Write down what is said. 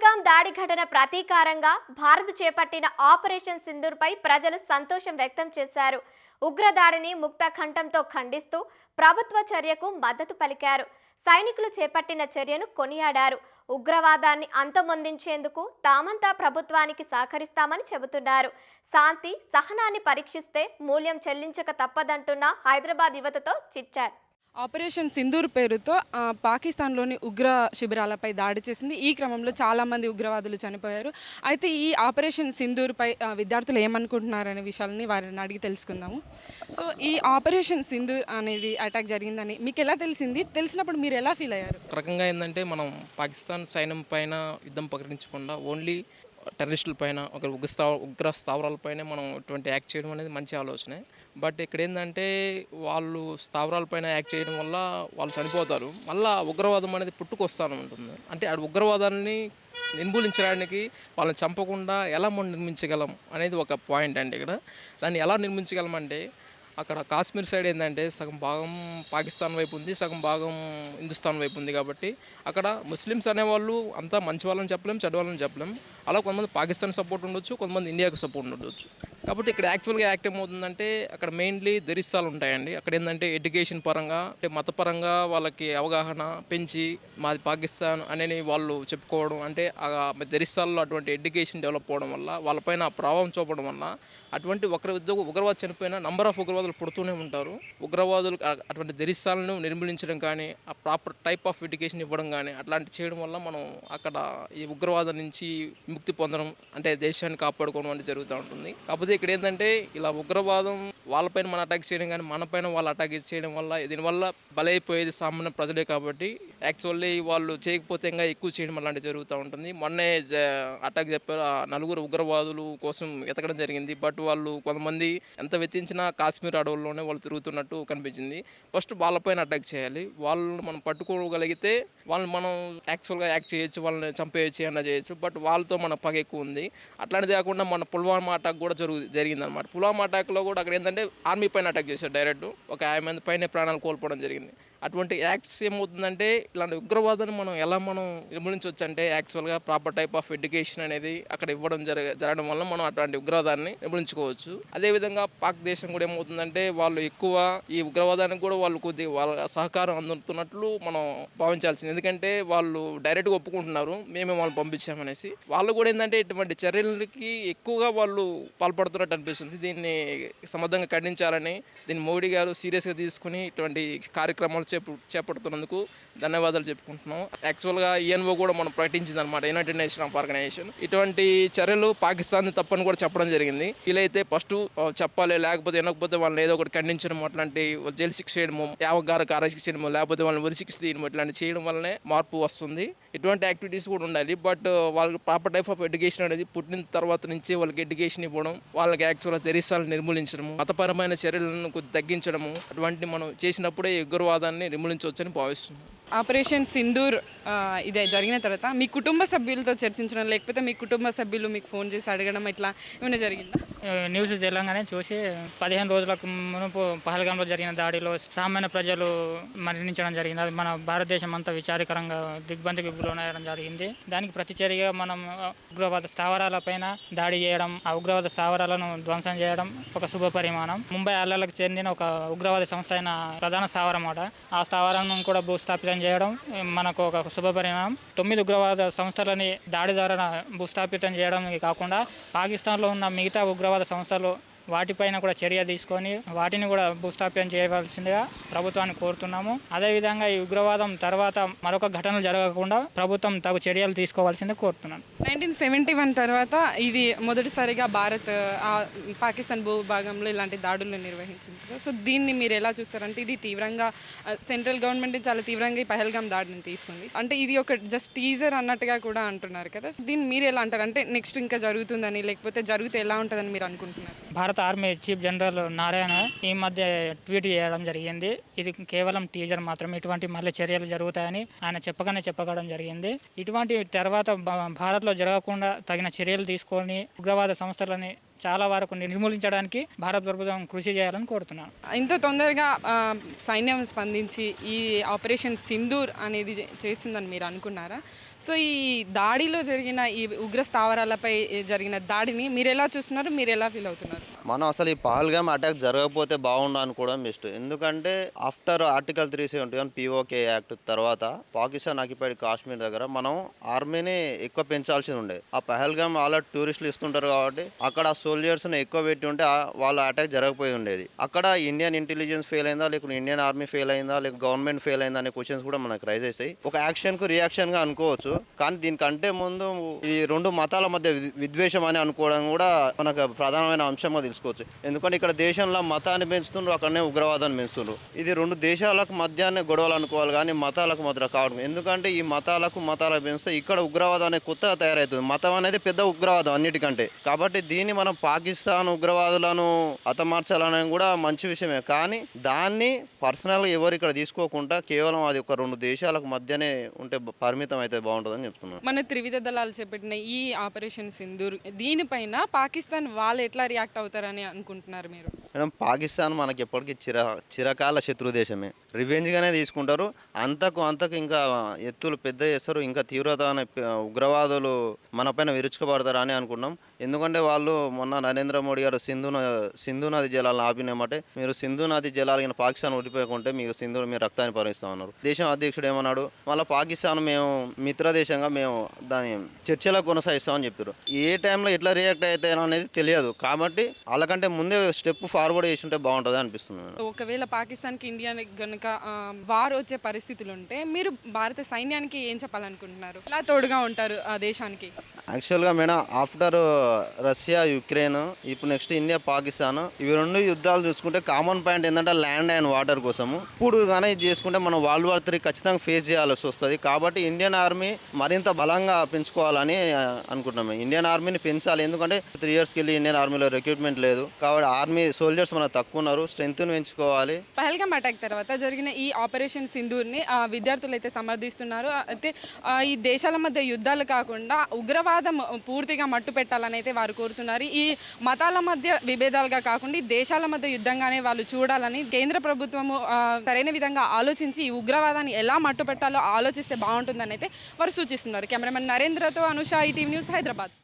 పహల్గాం దాడి ఘటన ప్రతీకారంగా భారత్ చేపట్టిన ఆపరేషన్ సింధూర్పై ప్రజలు సంతోషం వ్యక్తం చేశారు. ఉగ్రదాడిని ముక్త కంఠంతో ఖండిస్తూ ప్రభుత్వ చర్యకు మద్దతు పలికారు. సైనికులు చేపట్టిన చర్యను కొనియాడారు. ఉగ్రవాదాన్ని అంతమొందించేందుకు తామంతా ప్రభుత్వానికి సహకరిస్తామని చెబుతున్నారు. శాంతి సహనాన్ని పరీక్షిస్తే మూల్యం చెల్లించక తప్పదంటున్న హైదరాబాద్ యువతతో చిట్చాట్ ఆపరేషన్ సింధూర్ పేరుతో పాకిస్తాన్లోని ఉగ్ర శిబిరాలపై దాడి చేసింది. ఈ క్రమంలో చాలామంది ఉగ్రవాదులు చనిపోయారు. అయితే ఈ ఆపరేషన్ సింధూర్పై విద్యార్థులు ఏమనుకుంటున్నారనే విషయాలని వారిని అడిగి తెలుసుకుందాము. సో ఈ ఆపరేషన్ సింధూర్ అనేది అటాక్ జరిగిందని మీకు ఎలా తెలిసింది? తెలిసినప్పుడు మీరు ఎలా ఫీల్ అయ్యారు? రకంగా ఏంటంటే మనం పాకిస్తాన్ సైన్యం పైన యుద్ధం ప్రకటించకుండా ఓన్లీ టెర్రరిస్టుల పైన ఒక ఉగ్రస్థా ఉగ్ర స్థావరాలపైనే మనం ఇటువంటి యాక్ట్ చేయడం అనేది మంచి ఆలోచనే. బట్ ఇక్కడ ఏంటంటే వాళ్ళు స్థావరాలపైన యాక్ట్ చేయడం వల్ల వాళ్ళు చనిపోతారు. మళ్ళీ ఉగ్రవాదం అనేది పుట్టుకొస్తాను ఉంటుంది అంటే ఆ ఉగ్రవాదాన్ని నిర్మూలించడానికి వాళ్ళని చంపకుండా ఎలా మనం నిర్మించగలం అనేది ఒక పాయింట్ అండి ఇక్కడ. దాన్ని ఎలా నిర్మించగలం అంటే అక్కడ కాశ్మీర్ సైడ్ ఏంటంటే సగం భాగం పాకిస్తాన్ వైపు ఉంది సగం భాగం హిందుస్థాన్ వైపు ఉంది కాబట్టి అక్కడ ముస్లిమ్స్ అనేవాళ్ళు అంతా మంచి వాళ్ళని చెప్పలేం చెడ్డ వాళ్ళని చెప్పలేం. అలా కొంతమంది పాకిస్తాన్ సపోర్ట్ ఉండొచ్చు కొంతమంది ఇండియాకు సపోర్ట్ ఉండొచ్చు. కాబట్టి ఇక్కడ యాక్చువల్గా యాక్ట్ ఏమవుతుందంటే అక్కడ మెయిన్లీ దరిస్తాలు ఉంటాయండి. అక్కడ ఏంటంటే ఎడ్యుకేషన్ పరంగా అంటే మతపరంగా వాళ్ళకి అవగాహన పెంచి మాది పాకిస్తాన్ అనేది వాళ్ళు చెప్పుకోవడం అంటే ఆ దరిస్తాల్లో అటువంటి ఎడ్యుకేషన్ డెవలప్ అవ్వడం వల్ల వాళ్ళపైన ప్రభావం చూపడం వల్ల అటువంటి ఒకరి ఉద్యోగ ఉగ్రవాద చనిపోయిన నంబర్ ఆఫ్ ఉగ్రవాదులు పుడుతూనే ఉంటారు. ఉగ్రవాదులు అటువంటి దరిశాలను నిర్మూలించడం కానీ ఆ ప్రాపర్ టైప్ ఆఫ్ ఎడ్యుకేషన్ ఇవ్వడం కానీ అట్లాంటి చేయడం వల్ల మనం అక్కడ ఈ ఉగ్రవాదం నుంచి ముక్తి పొందడం అంటే దేశాన్ని కాపాడుకోవడం అనేది జరుగుతూ ఉంటుంది. కాకపోతే ఇక్కడ ఏంటంటే ఇలా ఉగ్రవాదం వాళ్ళపైన మన అటాక్ చేయడం కానీ మనపైన వాళ్ళు అటాక్ చేయడం వల్ల దీనివల్ల బలైపోయేది సామాన్య ప్రజలే కాబట్టి యాక్చువల్లీ వాళ్ళు చేయకపోతే ఇంకా ఎక్కువ చేయడం అలాంటివి జరుగుతూ ఉంటుంది. మొన్నే అటాక్ చెప్పారు. ఆ నలుగురు ఉగ్రవాదులు కోసం ఎతకడం జరిగింది. బట్ వాళ్ళు కొంతమంది ఎంత వెచ్చించినా కాశ్మీర్ అడవుల్లోనే వాళ్ళు తిరుగుతున్నట్టు కనిపించింది. ఫస్ట్ వాళ్ళపైన అటాక్ చేయాలి. వాళ్ళని మనం పట్టుకోగలిగితే వాళ్ళని మనం యాక్చువల్గా యాక్ట్ చేయొచ్చు వాళ్ళని చంపేయచ్చు అన్న చేయొచ్చు. బట్ వాళ్ళతో మన పగ ఎక్కువ ఉంది. అట్లాంటిది కాకుండా మన పుల్వామా అటాక్ కూడా జరుగు జరిగిందనమాట పుల్వామా అటాక్లో కూడా అక్కడ ఏంటంటే ఆర్మీ పైన అటాక్ చేశారు డైరెక్ట్. ఒక యాభై మంది పైన ప్రాణాలు కోల్పోవడం జరిగింది. అటువంటి యాక్ట్స్ ఏమవుతుందంటే ఇలాంటి ఉగ్రవాదాన్ని మనం ఎలా మనం నిర్మూలించవచ్చు అంటే యాక్చువల్గా ప్రాపర్ టైప్ ఆఫ్ ఎడ్యుకేషన్ అనేది అక్కడ ఇవ్వడం జరగ జరగడం వల్ల మనం అటువంటి ఉగ్రవాదాన్ని నిర్మూలించుకోవచ్చు. అదేవిధంగా పాక్ దేశం కూడా ఏమవుతుందంటే వాళ్ళు ఎక్కువ ఈ ఉగ్రవాదానికి కూడా వాళ్ళు కొద్దిగా వాళ్ళ సహకారం అందుతున్నట్లు మనం భావించాల్సింది. ఎందుకంటే వాళ్ళు డైరెక్ట్గా ఒప్పుకుంటున్నారు మేమే వాళ్ళు పంపించామనేసి. వాళ్ళు కూడా ఏంటంటే ఇటువంటి చర్యలకి ఎక్కువగా వాళ్ళు పాల్పడుతున్నట్టు అనిపిస్తుంది. దీన్ని సమర్థంగా ఖండించాలని దీన్ని మోడీ గారు సీరియస్గా తీసుకుని ఇటువంటి కార్యక్రమాలు చేపు చేపడుతున్నందుకు ధన్యవాదాలు చెప్పుకుంటున్నాం యాక్చువల్గా ఈఎన్ఓ కూడా మనం ప్రకటించింది అనమాట యునైటెడ్ నేషన్ ఆఫ్ ఆర్గనైజేషన్ ఇటువంటి చర్యలు పాకిస్తాన్ తప్పని కూడా చెప్పడం జరిగింది. వీలైతే ఫస్ట్ చెప్పాలి లేకపోతే వినకపోతే వాళ్ళని ఏదో ఒకటి ఖండించడం అట్లాంటి జైలు శిక్ష చేయడము యావగార కారశిక్ష చేయడము లేకపోతే వాళ్ళని ఉరిశిక్ష తీయడం ఇట్లాంటి చేయడం వల్లనే మార్పు వస్తుంది. ఇటువంటి యాక్టివిటీస్ కూడా ఉండాలి. బట్ వాళ్ళకి ప్రాపర్ టైప్ ఆఫ్ ఎడ్యుకేషన్ అనేది పుట్టిన తర్వాత నుంచి వాళ్ళకి ఎడ్యుకేషన్ ఇవ్వడం వాళ్ళకి యాక్చువల్గా తెరిసాలను నిర్మూలించడము మతపరమైన చర్యలను తగ్గించడము అటువంటి మనం చేసినప్పుడే ఉగ్రవాదాన్ని నిర్మూలించవచ్చని భావిస్తున్నాం. ఆపరేషన్ సింధూర్ ఇదే జరిగిన తర్వాత మీ కుటుంబ సభ్యులతో చర్చించడం లేకపోతే మీ కుటుంబ సభ్యులు మీకు ఫోన్ చేసి అడగడం ఇట్లా ఏమైనా జరిగిందా? న్యూస్ తెలంగాణ చూసి పదిహేను రోజులకు మునుపు పహల్గాంలో జరిగిన దాడిలో సామాన్య ప్రజలు మరణించడం జరిగింది. అది మన భారతదేశం అంతా విచారకరంగా దిగ్బంధికి గురవడం జరిగింది. దానికి ప్రతిచర్యగా మనం ఉగ్రవాద స్థావరాలపైన దాడి చేయడం ఆ ఉగ్రవాద స్థావరాలను ధ్వంసం చేయడం ఒక శుభ పరిమాణం. ముంబై అల్లలకు చెందిన ఒక ఉగ్రవాద సంస్థ అయిన ప్రధాన స్థావరం అట. ఆ స్థావరాలను కూడా భూస్థాపితం చేయడం మనకు ఒక శుభ పరిణామం. తొమ్మిది ఉగ్రవాద సంస్థలని దాడి ద్వారా భూస్థాపితం చేయడం కాకుండా పాకిస్తాన్లో ఉన్న మిగతా ఉగ్ర ఉగ్రవాద సంస్థలు వాటిపైన కూడా చర్య తీసుకొని వాటిని కూడా భూస్థాప్యం చేయవలసిందిగా ప్రభుత్వాన్ని కోరుతున్నాము. అదేవిధంగా ఈ ఉగ్రవాదం తర్వాత మరొక ఘటనలు జరగకుండా ప్రభుత్వం తగు చర్యలు తీసుకోవాల్సింది కోరుతున్నాను. నైన్టీన్ సెవెంటీ వన్ తర్వాత ఇది మొదటిసారిగా భారత్ పాకిస్తాన్ భూభాగంలో ఇలాంటి దాడులు నిర్వహించింది. సో దీన్ని మీరు ఎలా చూస్తారంటే ఇది తీవ్రంగా సెంట్రల్ గవర్నమెంట్ చాలా తీవ్రంగా ఈ పహల్గాం దాడిని తీసుకుంది. అంటే ఇది ఒక జస్ట్ టీజర్ అన్నట్టుగా కూడా అంటున్నారు కదా. సో దీన్ని మీరు ఎలా అంటారు? అంటే నెక్స్ట్ ఇంకా జరుగుతుందని లేకపోతే జరిగితే ఎలా ఉంటుందని మీరు అనుకుంటున్నారు? భారత ఆర్మీ చీఫ్ జనరల్ నారాయణ ఈ మధ్య ట్వీట్ చేయడం జరిగింది. ఇది కేవలం టీజర్ మాత్రమే. ఇటువంటి మళ్ళీ చర్యలు జరుగుతాయని ఆయన చెప్పగానే చెప్పగడం జరిగింది. ఇటువంటి తర్వాత భారత్లో జరగకుండా తగిన చర్యలు తీసుకొని ఉగ్రవాద సంస్థలని చాలా వరకు నిర్మూలించడానికి భారత ప్రభుత్వం కృషి చేయాలని కోరుతున్నాను. ఇంత తొందరగా సైన్యం స్పందించి ఈ ఆపరేషన్ సింధూర్ అనేది చే- చేస్తుందని మీరు అనుకున్నారా? సో ఈ దాడిలో జరిగిన ఈ ఉగ్ర స్థావరాలపై జరిగిన దాడిని మీరు ఎలా చూస్తున్నారు? మీరు ఎలా ఫీల్ అవుతున్నారు? మనం అసలు ఈ పహల్గామ్ అటాక్ జరగకపోతే బాగుండు అనుకోవడం బెస్ట్ ఎందుకంటే after article three seventy one POK act తర్వాత పాకిస్తాన్ ఆక్యుపైడ్ కాశ్మీర్ దగ్గర మనం ఆర్మీని ఎక్కువ పెంచాల్సి ఉండే. ఆ పహల్గామ్ ఆల్రెడీ టూరిస్టులు ఇస్తుంటారు కాబట్టి అక్కడ సోల్జర్స్ని ఎక్కువ పెట్టి ఉంటే ఆ- వాళ్ళ అటాక్ జరగకపోయి ఉండేది. అక్కడ ఇండియన్ ఇంటెలిజెన్స్ ఫెయిల్ అయిందా లేకుంటే ఇండియన్ ఆర్మీ ఫెయిల్ అయిందా లేక గవర్నమెంట్ ఫెయిల్ అయిందా అనే క్వశ్చన్స్ కూడా మనకు రైజ్ అవుతాయి ఒక యాక్షన్కు రియాక్షన్గా అనుకోవచ్చు కానీ దీనికంటే ముందు ఈ రెండు మతాల మధ్య విద్వేషం అని అనుకోవడం కూడా మనకు ప్రధానమైన అంశంగా తెలుసుకోవచ్చు ఎందుకంటే ఇక్కడ దేశంలో మతాన్ని పెంచుతుండ్రు అక్కడనే ఉగ్రవాదాన్ని పెంచుతుండ్రు. ఇది రెండు దేశాలకు మధ్యాహ్నం గొడవలు అనుకోవాలి కానీ మతాలకు మధ్య కావడం ఎందుకంటే ఈ మతాలకు మతాలకు పెంచితే ఇక్కడ ఉగ్రవాదం అనేది కొత్తగా తయారవుతుంది. మతం అనేది పెద్ద ఉగ్రవాదం అన్నిటికంటే. కాబట్టి దీన్ని మనం పాకిస్తాన్ ఉగ్రవాదులను హతమార్చాలనేది కూడా మంచి విషయమే. కానీ దాన్ని పర్సనల్గా ఎవరు ఇక్కడ తీసుకోకుండా కేవలం అది ఒక రెండు దేశాలకు మధ్యనే ఉంటే పరిమితం అయితే బాగుంటుందని చెప్తున్నాను. మన త్రివిధ దళాలు చేపట్టిన ఈ ఆపరేషన్ సింధూర్ దీనిపైన పాకిస్తాన్ వాళ్ళు ఎట్లా రియాక్ట్ అవుతారు అని అనుకుంటున్నారు మీరు? మేడం పాకిస్తాన్ మనకి ఎప్పటికీ చిర చిరకాల శత్రు దేశమే రివెంజ్గానే తీసుకుంటారు. అంతకు అంతకు ఇంకా ఎత్తులు పెద్ద చేస్తారు. ఇంకా తీవ్రత అనే ఉగ్రవాదులు మన పైన విరుచుకుపడతారు అని అనుకున్నాం. ఎందుకంటే వాళ్ళు మొన్న నరేంద్ర మోడీ గారు సింధు న- సింధు నది జలాలను ఆపినామంటే మీరు సింధు నది జలాలు కింద పాకిస్తాన్ ఓడిపోయకుంటే మీకు సింధు మీ రక్తాన్ని పరిస్తామన్నారు దేశం అధ్యక్షుడు ఏమన్నాడు? మళ్ళీ పాకిస్తాన్ మేము మిత్ర దేశంగా మేము దాని చర్చలో కొనసాగిస్తామని చెప్పారు. ఏ టైంలో ఎట్లా రియాక్ట్ అవుతాయో అనేది తెలియదు. కాబట్టి వాళ్ళకంటే ముందే స్టెప్ ఫార్వర్డ్ చేసి ఉంటే బాగుంటుంది అనిపిస్తుంది. ఒకవేళ పాకిస్తాన్కి ఇండియా గనుక వార్ వచ్చే పరిస్థితులు ఉంటే మీరు భారత సైన్యానికి ఏం చెప్పాలనుకుంటున్నారు? ఎలా తోడుగా ఉంటారు ఆ దేశానికి? యాక్చువల్గా మేడం ఆఫ్టర్ రష్యా యుక్రెయిన్ ఇప్పుడు నెక్స్ట్ ఇండియా పాకిస్తాన్ ఇవి రెండు యుద్ధాలు చూసుకుంటే కామన్ పాయింట్ ఏంటంటే ల్యాండ్ అండ్ వాటర్ కోసము. ఇప్పుడు కానీ చేసుకుంటే మనం వరల్డ్ వార్ త్రీ ఖచ్చితంగా ఫేస్ చేయాల్సి వస్తుంది. కాబట్టి ఇండియన్ ఆర్మీ మరింత బలంగా పెంచుకోవాలని అనుకుంటున్నాము ఇండియన్ ఆర్మీని పెంచాలి. ఎందుకంటే త్రీ ఇయర్స్కి వెళ్ళి ఇండియన్ ఆర్మీలో రిక్రూట్మెంట్ లేదు. కాబట్టి ఆర్మీ సోల్జర్స్ మనకు తక్కువ ఉన్నారు. స్ట్రెంగ్త్ని పెంచుకోవాలి. పహల్గామ్ అటాక్ తర్వాత జరిగిన ఈ ఆపరేషన్ సింధూర్ని విద్యార్థులు అయితే సమర్థిస్తున్నారు. అయితే ఈ దేశాల మధ్య యుద్ధాలు కాకుండా ఉగ్రవాదం పూర్తిగా మట్టు పెట్టాలని అయితే వారు కోరుతున్నారు. ఈ మతాల మధ్య విభేదాలుగా కాకుండా ఈ దేశాల మధ్య యుద్ధంగానే వాళ్ళు చూడాలని కేంద్ర ప్రభుత్వము సరైన విధంగా ఆలోచించి ఈ ఉగ్రవాదాన్ని ఎలా మట్టు పెట్టాలో ఆలోచిస్తే బాగుంటుందని అయితే వారు సూచిస్తున్నారు. కెమెరామెన్ నరేంద్రతో అనుష ఈటీవీ న్యూస్ హైదరాబాద్.